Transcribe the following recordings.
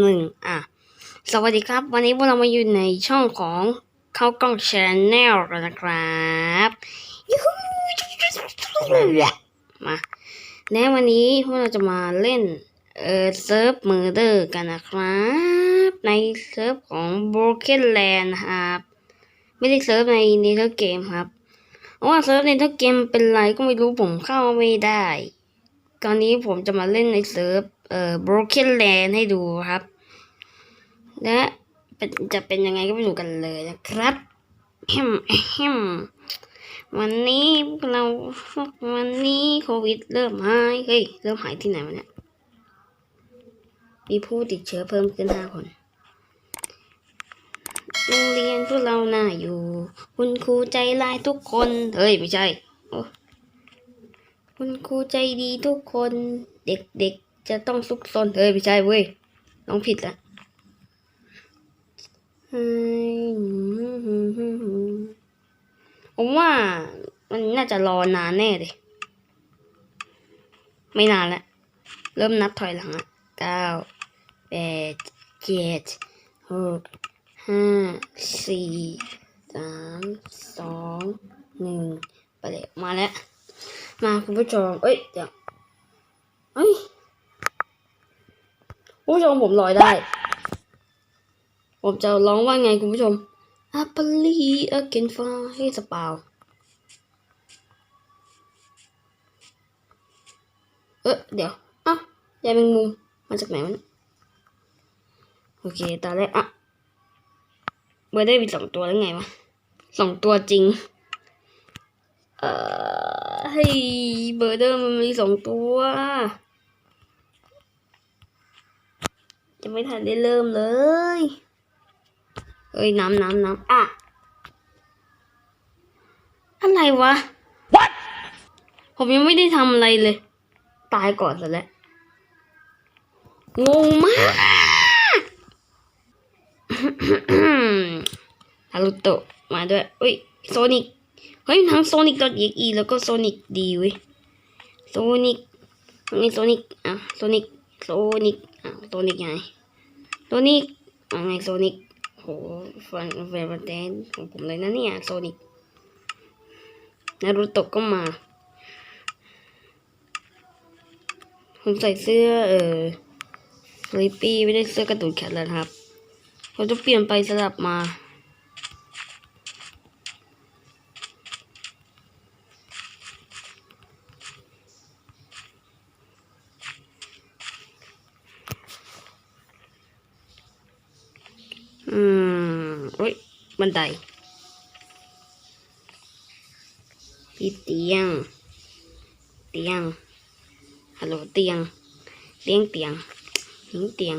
หนึ่งอะ สวัสดีครับ วันนี้พวกเรามาอยู่ในช่องของเข้ากล้องชแนลกันนะครับยูฮูมาและวันนี้พวกเราจะมาเล่นเออเซิร์ฟมือเดอร์กันนะครับ ในเซิร์ฟของ Broken Land ครับไม่ได้เซิร์ฟใน Nether Game ครับเพราะว่าเซิร์ฟ Nether Game เป็นไรก็ไม่รู้ผมเข้าไม่ได้ ตอนนี้ผมจะมาเล่นในเซิร์ฟเอ่อ Broken Land ให้ดูครับ และเป็นจะเป็นยังไงก็ไปดูกันเลยนะครับแฮมแฮมวันนี้เราวันนี้โควิดเริ่มหายเฮ้ยเริ่มหายที่ไหนวะเนี่ยมีผู้ติดเชื้อเพิ่มขึ้นห้าคนโรงเรียนพวกเราน่าอยู่ คุณครูใจร้ายทุกคน เฮ้ย ไม่ใช่คุณครูใจดีทุกคน เด็กๆจะต้องซุกซนเฮ้ย ไม่ใช่เว้ยน้องผิดละ ผมว่ามันน่าจะรอนานแน่เลย ไม่นานแล้ว เริ่มนับถอยหลังอะเก้าแปดเจ็ดหกห้าสี่สามสองหนึ่งไปเลยมาแล้ว มาคุณผู้ชม เอ้ย เดี๋ยวเอ้ยผู้ชมผมลอยได้ ผมจะร้องว่าไงคุณผู้ชม a p p l e again for ให้สปาวเออเดี๋ยวอะยายแมงมุมมาจากไหนวะเนี่ยโอเคตอนแรกอะเบอร์ได้มีสองตัวแล้วไงวะสองตัวจริง เอ่อให้เบอร์เดอร์มันมีสองตัวจะไม่ทันได้เริ่มเลย เอ้ยน้ำน้ำน้ำอะ อะไรวะ What? ผมยังไม่ได้ทำอะไรเลย ตายก่อนซะแล้ว งงมากฮารุโตะมาด้วยเฮ้ยโซนิกเฮ้ยทั้งโซนิก .exe แล้วก็โซนิกดีเว้ยโซนิกนี่โซนิกอะโซนิกโซนิกอะโซนิกไงโซนิกอะไงโซนิก โหฟันแฟนบันแดนของผมเลยนะเนี่ยโซนิกนารูโตะก็มา ผมใส่เสื้อ เออสลิปปี้ไม่ได้เสื้อกระตุนแขนแล้วครับ ผมจะเปลี่ยนไปสลับมา อืมอุ้ย บันไดพี่เตียง เตียง ฮัลโหลเตียง เตียงเตียงหิงเตียง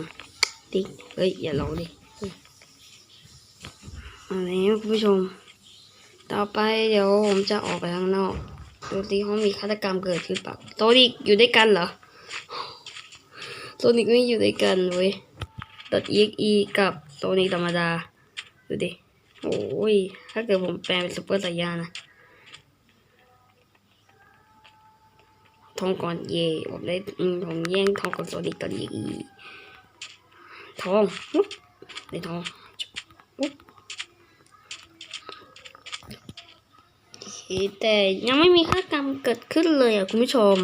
ติ๊กเฮ้ย อย่าร้องดิอันนี้คุณผู้ชม ต่อไปเดี๋ยวผมจะออกไปข้างนอก ดูสิเขามีฆาตกรรมเกิดขึ้นปล่าโซนิกอยู่ด้วยกันเหรอโซนิกไม่อยู่ด้วยกันเว้ย .exe กับโซนิกธรรมดา ดูดิ โอ้ย ถ้าเกิดผมแปลงเป็นซุปเปอร์ไซย่านะทองก่อนเย่ผมได้อืมผมแย่งทองก่อนโซนิกกับ exe ทองปุ๊บได้ทองปุ๊บโอเคแต่ยังไม่มีฆาตกรรมเกิดขึ้นเลยอะ คุณผู้ชม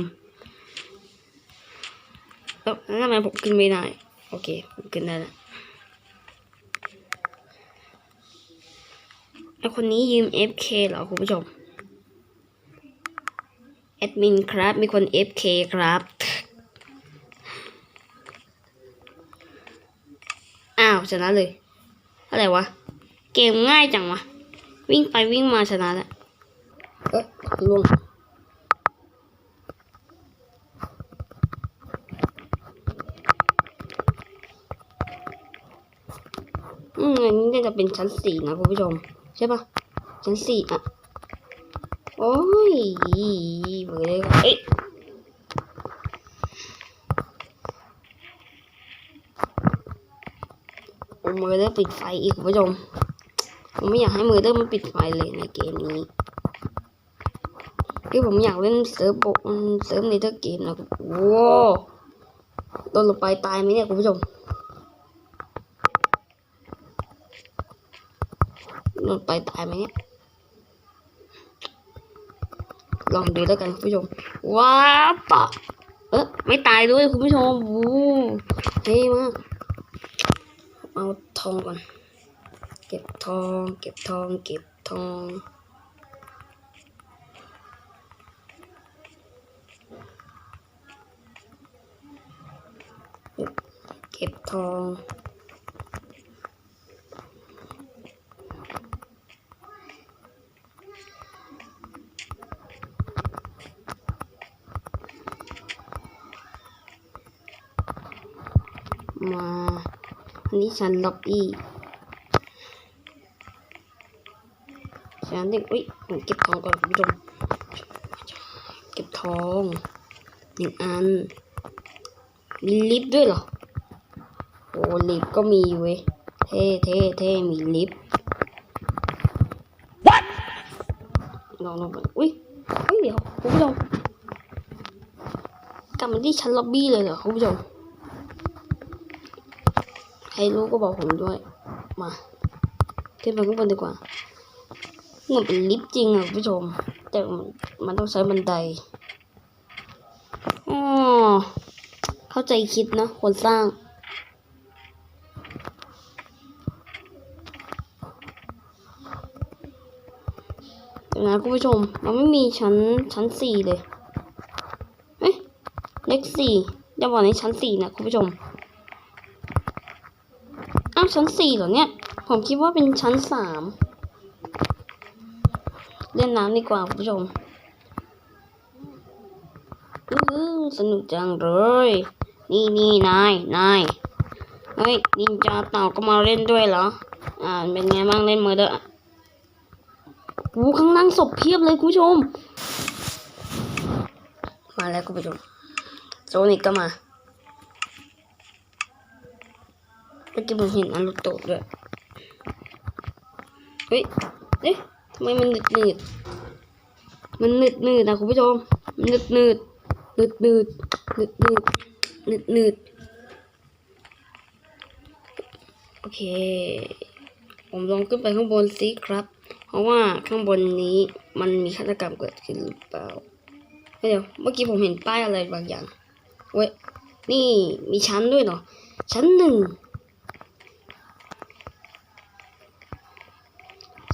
แล้วทำไมผมขึ้นไม่ได้ โอเคผมขึ้นได้แล้ว ไอคนนี้ยืม FK เหรอคุณผู้ชม แอดมินครับ มีคน FK ครับ อ้าว ชนะเลย อะไรวะ เกมง่ายจังวะ วิ่งไปวิ่งมาชนะแล้ว เอ๊ะล่วงอืมอันนี้น่าจะเป็นชั้นสี่นะคุณผู้ชม ใช่ปะชั้นสี่อะ โอ้ยเบอร์เลยเอ๊ะโอ้มือเดอร์ปิดไฟอีกคุณผู้ชม ผมไม่อยากให้มือเดอร์มันปิดไฟเลยในเกมนี้คือผมอยากเล่นเซิร์ฟบกเซิร์ฟในเทอร์เกมนะว้าวโดนลงไปตายไหมเนี่ยคุณผู้ชม หล่นไปตายไหมเนี่ย ลองดูแล้วกันคุณผู้ชม ว้าวปะ เออไม่ตายด้วยคุณผู้ชมโอ้เท่มากเอาทองก่อน เก็บทอง เก็บทอง เก็บทองเก็บทอง มาอั นนี้ชั้นล็อบบี้ชั้นหนึ่งอุ้ยผมเก็บทองก่อนคุณผู้ชมเก็บทองหนึ่งอัน มีลิฟต์ด้วยเหรอ โอ้ลิฟต์ก็มีเว้ย เท่เท่เท่มีลิฟต์ลองลองไปอุ้ยเฮ้ยเดี๋ยวคุณผู้ชมกลับมาที่ชั้นล็อบบี้เลยเหรอคุณผู้ชมใค รรู้ก็บอกผมด้วย มาขึ้นไปข้างบนดีกว่ามันเป็นลิฟต์จริงอะคุณผู้ชม แต่มันต้องใช้บันไดอ๋อเข้าใจคิดนะ คนสร้างเดี๋ยวนะคุณผู้ชมมันไม่มีชั้นชั้นสี่เลย เอ๊ะเลขสี่อย่าบอกในชั้นสี่นะคุณผู้ชม ชั้นสี่เหรอเนี่ย ผมคิดว่าเป็นชั้นสามเล่นน้ำดีกว่าคุณผู้ชมอื้อสนุกจังเลย นี่นี่นายนายเฮ้ยนินจาเต่าก็มาเล่นด้วยเหรอ อ่าเป็นไงบ้างเล่นมือเด้อหูข้างล่างศพเพียบเลยคุณผู้ชม มาแล้วคุณผู้ชมโซนิกก็มา เมื่อกี้ผมเห็นอันลูกโตะด้วย เฮ้ย เอ๊ะทำไมมันหนืดหนืดมันหนืดหนืดนะคุณผู้ชมมันหนืดหนืดหนืดหนืดหนืดหนืดหนืดหนืดโอเค ผมลองขึ้นไปข้างบนสิครับ เพราะว่าข้างบนนี้มันมีฆาตกรรมเกิดขึ้นหรือเปล่าเดี๋ยว เมื่อกี้ผมเห็นป้ายอะไรบางอย่าง เว้ย นี่มีชั้นด้วยเหรอชั้นหนึ่ง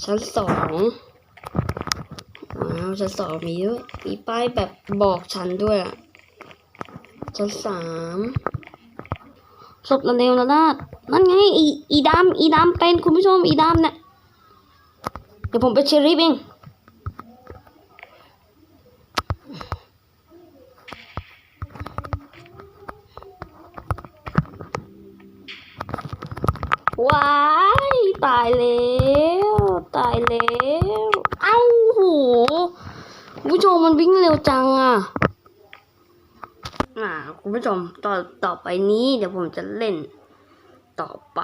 ชั้นสองว้าวชั้นสองมีด้วยมีป้ายแบบบอกชั้นด้วยอะชั้นสามศพระเนวระนาดนั่นไง อีอีดำอีดำเป็นคุณผู้ชมอีดำเนี่ยเดี๋ยวผมไปเชอรี่เองว้าย ตายแล้วตาย แล้ว เอ้าโหผู้ชมมันวิ่งเร็วจังอะอ่าคุณผู้ชมต่อต่อไปนี้เดี๋ยวผมจะเล่นต่อไป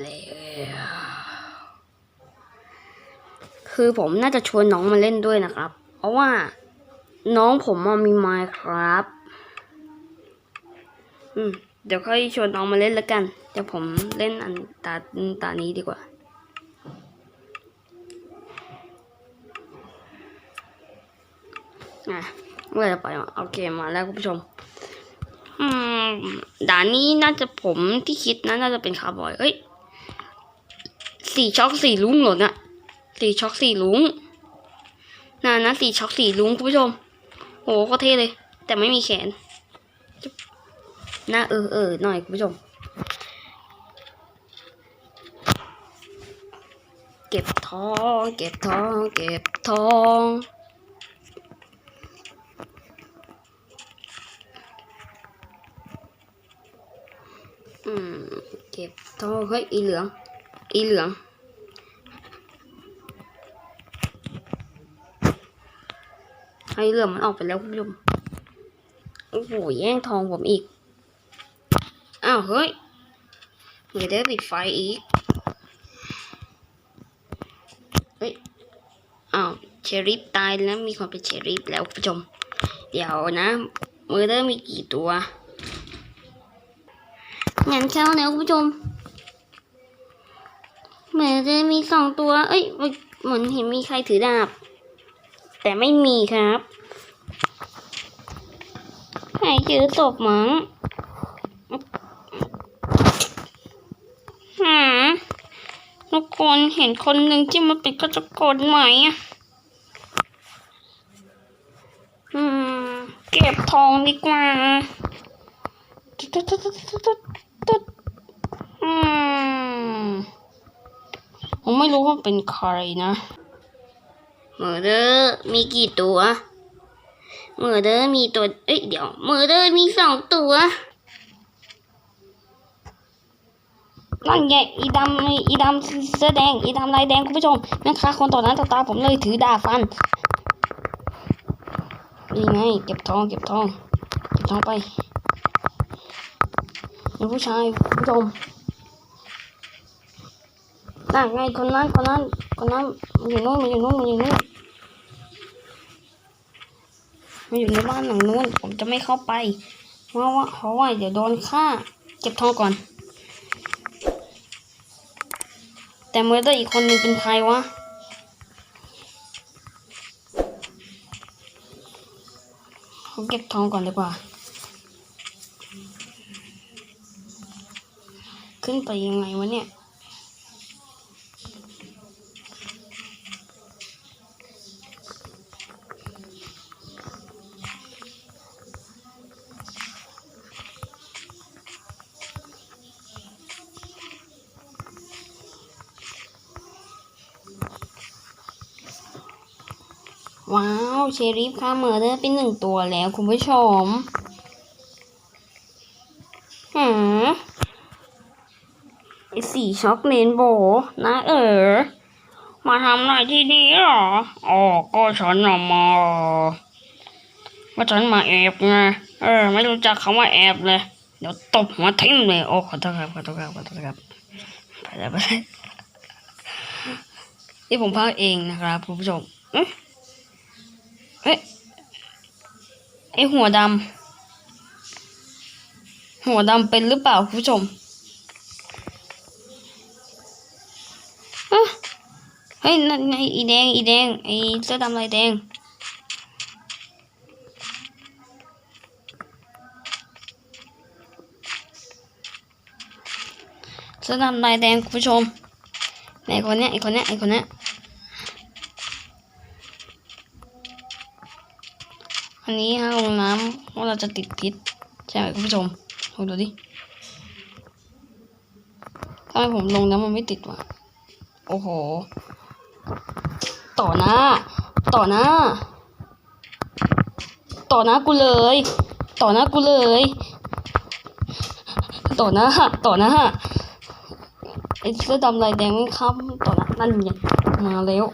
แล้วคือผมน่าจะชวนน้องมาเล่นด้วยนะครับ เพราะว่าน้องผมมันมีไมค์ครับ อืม เดี๋ยวค่อยชวนน้องมาเล่นแล้วกัน เดี๋ยวผมเล่นอันตาตานี้ดีกว่า อะเมื่อจะไปอะโอเคมาแล้วคุณผู้ชม อืมด่านนี้น่าจะผมที่คิดนะน่าจะเป็นคาร์บอยเอ้ยสี่ช็อกสี่ลุงหรอเนี่ยสี่ช็อกสี่ลุงน่านะสี่ช็อกสี่ลุงคุณผู้ชมโหโคตรเท่เลย แต่ไม่มีแขนหน้าเออเออหน่อยคุณผู้ชม เก็บทอง เก็บทอง เก็บทอง อืมเก็บทองเฮ้ยอีเหลือง อีเหลืองให้เหลืองมันออกไปแล้วคุณผู้ชมโอ้โหแย่งทองผมอีก อ้าวเฮ้ยไม่ได้ปิดไฟอีก เฮ้ย อ้าวเชอริฟตายแล้วมีคนเป็นเชอริฟแล้วคุณผู้ชม เดี๋ยวนะมือเดอร์มีกี่ตัว งั้นเข้าแล้วคุณผู้ชมเหมือนจะมีสองตัว เอ้ยเหมือนเห็นมีใครถือดาบ แต่ไม่มีครับใครเจอศพมั้งหาทุกคนเห็นคนหนึ่งที่มันเป็นฆาตกรไหมอะอืมเก็บทองดีกว่า ไม่รู้ว่าเป็นใครนะเมอร์เดอร์มีกี่ตัวเมอร์เดอร์มีตัวเอ้ยเดี๋ยวเมอร์เดอร์มีสองตัวนั่นไงอีดำอีดำเสื้อแดงอีดำลายแดงคุณผู้ชมแม่ค้าคนต่อหน้าต่อตาผมเลยถือดาบฟันนี่ไงเก็บทองเก็บทองเก็บทองไปเป็นผู้ชายคุณผู้ชม นั่นไงคนนั้นคนนั้นคนนั้นมันอยู่นู้นมันอยู่นู้นมันอยู่นู้นมันอยู่ในบ้านหลังนู้น ผมจะไม่เข้าไปเพราะว่าเพราะว่าเดี๋ยวโดนฆ่า เก็บทองก่อน แต่เมื่อได้อีกคนหนึ่งเป็นใครวะเขาเก็บทองก่อนดีกว่า ขึ้นไปยังไงวะเนี่ย เชอริฟค่าเมอร์เดอร์เป็นหนึ่งตัวแล้วคุณผู้ชมหืมสีช็อกเลนโบนะเออ มาทำอะไรที่นี่หรอ อ๋อ ก็ฉันน่ะมาว่าฉันมาแอบไง เออ ไม่รู้จักคำว่าแอบเลย เดี๋ยวตบหัวทิ่มเลย โอ้ ขอโทษครับ ขอโทษครับ ขอโทษครับ ไปแล้วไปแล้วนี่ผมพากเองนะครับคุณผู้ชมอ๊ะ เอ๊ะไอหัวดำหัวดำเป็นหรือเปล่าคุณผู้ชมอะเฮ้ยนั่นไงอีแดงอีแดงไอเสื้อดำลายแดงเสื้อดำลายแดงคุณผู้ชมไหนคนเนี้ยไอคนเนี้ยไอคนเนี้ย อันนี้ฮะลงน้ำว่าเราจะติดพิษใช่ไหมคุณผู้ชมลองดูดิทำไมผมลงน้ำมันไม่ติดวะโอ้โห ต่อหน้า ต่อหน้า ต่อหน้ากูเลย ต่อหน้ากูเลย ต่อหน้า ต่อหน้าไอ้เสื้อดำลายแดงไม่ข้ามต่อหน้านั่นไงมาแล้ว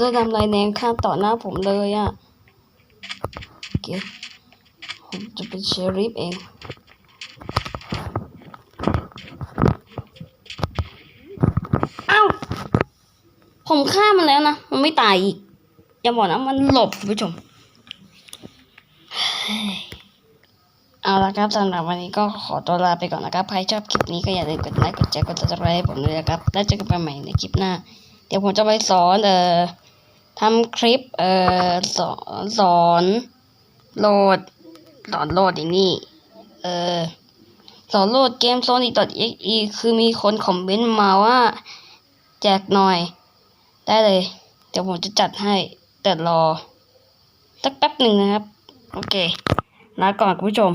เสื้อดำลายแดงข้ามต่อหน้าผมเลยอะ่ะโอเคผมจะเป็นเชอริฟเองเอ้าผมฆ่ามันแล้วนะ มันไม่ตายอีก อย่าบอกนะ มันหลบคุณผู้ชมเอาละครับสำหรับวันนี้ก็ขอตัวลาไปก่อนนะครับ ใครชอบคลิปนี้ก็อย่าลืมกดไลค์กดแชร์กดติดตามให้ผมด้วยนะครับ แล้วเจอกันใหม่ในคลิปหน้า เดี๋ยวผมจะไปสอนเอ่อ ทำคลิปเอ่อสอนสอนโหลดสอนโหลดอย่างนี้เออสอนโหลดเกม Sonic.exe คือมีคนคอมเมนต์มาว่า แจกหน่อย ได้เลย เดี๋ยวผมจะจัดให้ แต่รอ สักแป๊บหนึ่งนะครับ โอเคลาก่อนคุณผู้ชม